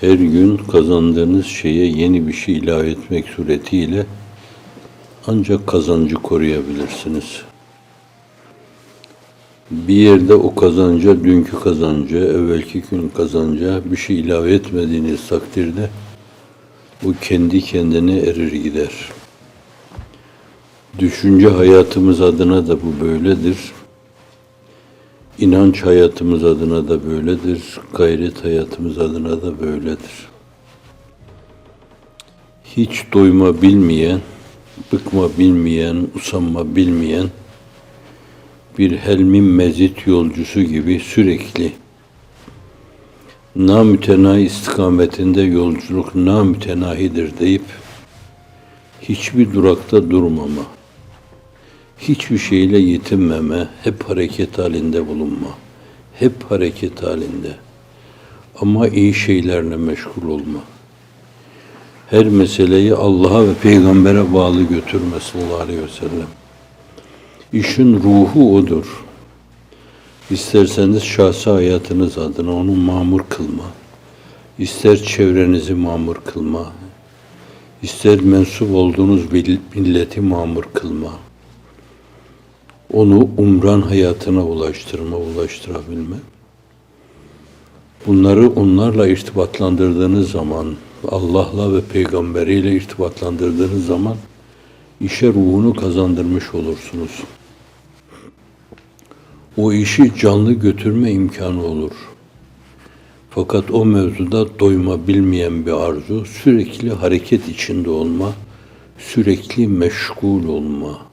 Her gün kazandığınız şeye yeni bir şey ilave etmek suretiyle ancak kazancı koruyabilirsiniz. Bir yerde o kazanca, dünkü kazanca, evvelki gün kazanca bir şey ilave etmediğiniz takdirde bu kendi kendine erir gider. Düşünce hayatımız adına da bu böyledir. İnanç hayatımız adına da böyledir. Gayret hayatımız adına da böyledir. Hiç doyma bilmeyen, bıkma bilmeyen, usanma bilmeyen bir helmin mezit yolcusu gibi sürekli namütenahi istikametinde yolculuk namütenahidir deyip hiçbir durakta durmama, hiçbir şeyle yetinmeme, hep hareket halinde bulunma, hep hareket halinde ama iyi şeylerle meşgul olma. Her meseleyi Allah'a ve peygambere bağlı götürme sallallahu aleyhi ve sellem. İşin ruhu odur. İsterseniz şahsi hayatınız adına onu mamur kılma. İster çevrenizi mamur kılma. İster mensup olduğunuz milleti mamur kılma. Onu umran hayatına ulaştırma, ulaştırabilme. Bunları onlarla irtibatlandırdığınız zaman, Allah'la ve peygamberiyle irtibatlandırdığınız zaman işe ruhunu kazandırmış olursunuz. O işi canlı götürme imkanı olur. Fakat o mevzuda doyma bilmeyen bir arzu, sürekli hareket içinde olma, sürekli meşgul olma,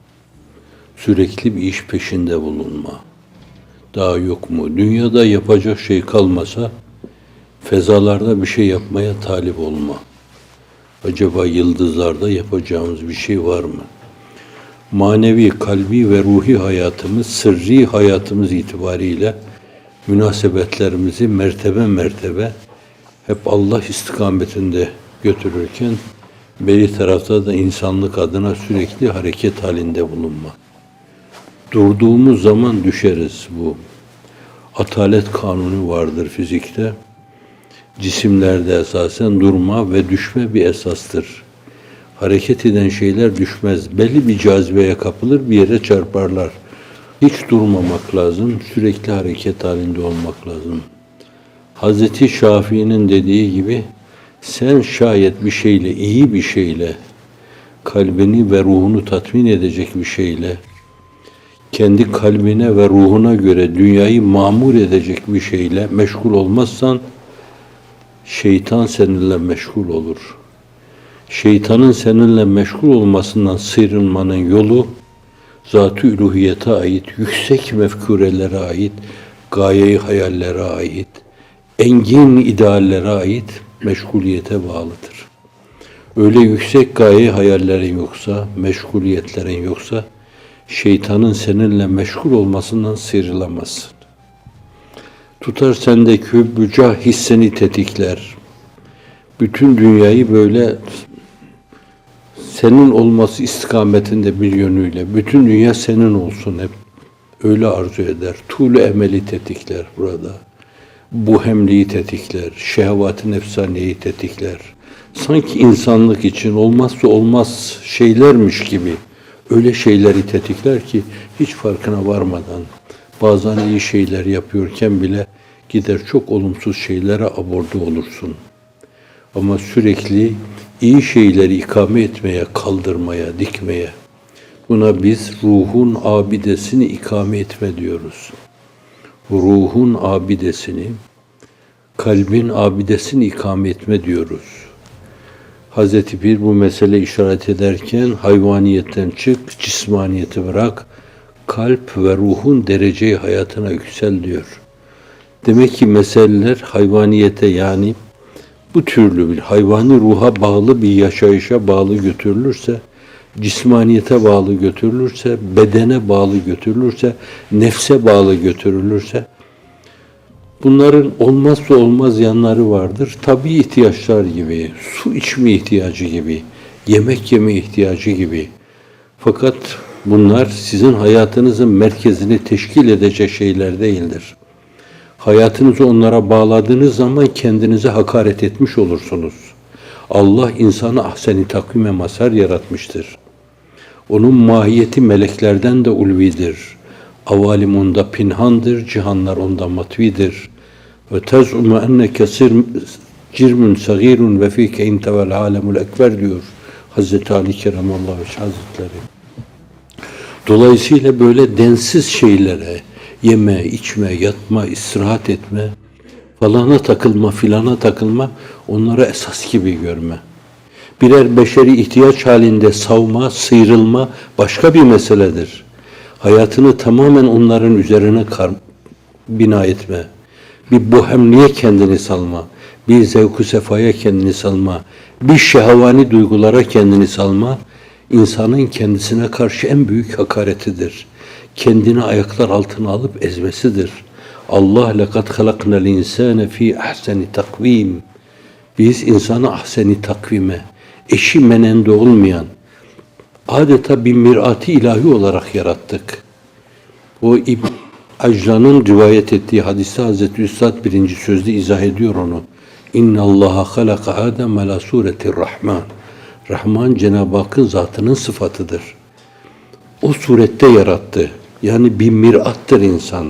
sürekli bir iş peşinde bulunma. Daha yok mu? Dünyada yapacak şey kalmasa, fezalarda bir şey yapmaya talip olma. Acaba yıldızlarda yapacağımız bir şey var mı? Manevi, kalbi ve ruhi hayatımız, sırrı hayatımız itibariyle münasebetlerimizi mertebe mertebe hep Allah istikametinde götürürken beri tarafta da insanlık adına sürekli hareket halinde bulunma. Durduğumuz zaman düşeriz bu. Atalet kanunu vardır fizikte. Cisimlerde esasen durma ve düşme bir esastır. Hareket eden şeyler düşmez. Belli bir cazibeye kapılır, bir yere çarparlar. Hiç durmamak lazım, sürekli hareket halinde olmak lazım. Hazreti Şafii'nin dediği gibi, sen şayet bir şeyle, iyi bir şeyle, kalbini ve ruhunu tatmin edecek bir şeyle, kendi kalbine ve ruhuna göre dünyayı mamur edecek bir şeyle meşgul olmazsan, şeytan seninle meşgul olur. Şeytanın seninle meşgul olmasından sıyrılmanın yolu, zat-ı üluhiyete ait, yüksek mefkurelere ait, gayeyi hayallere ait, engin ideallere ait meşguliyete bağlıdır. Öyle yüksek gaye hayallerin yoksa, meşguliyetlerin yoksa, şeytanın seninle meşgul olmasından sıyrılamazsın. Tutar sendeki hübbücah hisseni tetikler. Bütün dünyayı böyle senin olması istikametinde bir yönüyle, bütün dünya senin olsun hep. Öyle arzu eder. Tuğlu emeli tetikler burada. Bu hemliği tetikler, şehvat-ı nefsaniyeyi tetikler. Sanki insanlık için olmazsa olmaz şeylermiş gibi öyle şeyleri tetikler ki hiç farkına varmadan bazen iyi şeyler yapıyorken bile gider çok olumsuz şeylere aborde olursun. Ama sürekli iyi şeyleri ikame etmeye, kaldırmaya, dikmeye, buna biz ruhun abidesini ikame etme diyoruz. Ruhun abidesini, kalbin abidesini ikame etme diyoruz. Hazreti Pir bu mesele işaret ederken hayvaniyetten çık, cismaniyeti bırak, kalp ve ruhun dereceyi hayatına yüksel diyor. Demek ki meseleler hayvaniyete yani bu türlü bir hayvani ruha bağlı bir yaşayışa bağlı götürülürse, cismaniyete bağlı götürülürse, bedene bağlı götürülürse, nefse bağlı götürülürse, bunların olmazsa olmaz yanları vardır. Tabi ihtiyaçlar gibi, su içme ihtiyacı gibi, yemek yeme ihtiyacı gibi. Fakat bunlar sizin hayatınızın merkezini teşkil edecek şeyler değildir. Hayatınızı onlara bağladığınız zaman kendinize hakaret etmiş olursunuz. Allah insanı ahseni takvime mazhar yaratmıştır. Onun mahiyeti meleklerden de ulvidir. Avalim onda pinhandır, cihanlar onda matvidir. Ve tez'umu enneke sir- cirmun sagirun ve fike intevel alemul ekber diyor Hazreti Ali Keremallahu Vecih Hazretleri. Dolayısıyla böyle densiz şeylere, yeme, içme, yatma, istirahat etme, falana takılma, filana takılma, onlara esas gibi görme. Birer beşeri ihtiyaç halinde savma, sıyrılma başka bir meseledir. Hayatını tamamen onların üzerine bina etme. Bir bohemliğe kendini salma. Bir zevku sefaya kendini salma. Bir şehvani duygulara kendini salma. insanın kendisine karşı en büyük hakaretidir. Kendini ayaklar altına alıp ezmesidir. Allah lekad halaknel insane fi ahseni takvim. Biz insanı ahseni takvime, eşi menende olmayan, adeta bir mirati ilahi olarak yarattık. O İbn Aclan'ın rivayet ettiği hadiste Hazreti Üstad birinci sözde izah ediyor onu. İnna Allaha halaka Adem ala suretir Rahman. Rahman Cenab-ı Hakk'ın zatının sıfatıdır. O surette yarattı. Yani bir mirattır insan.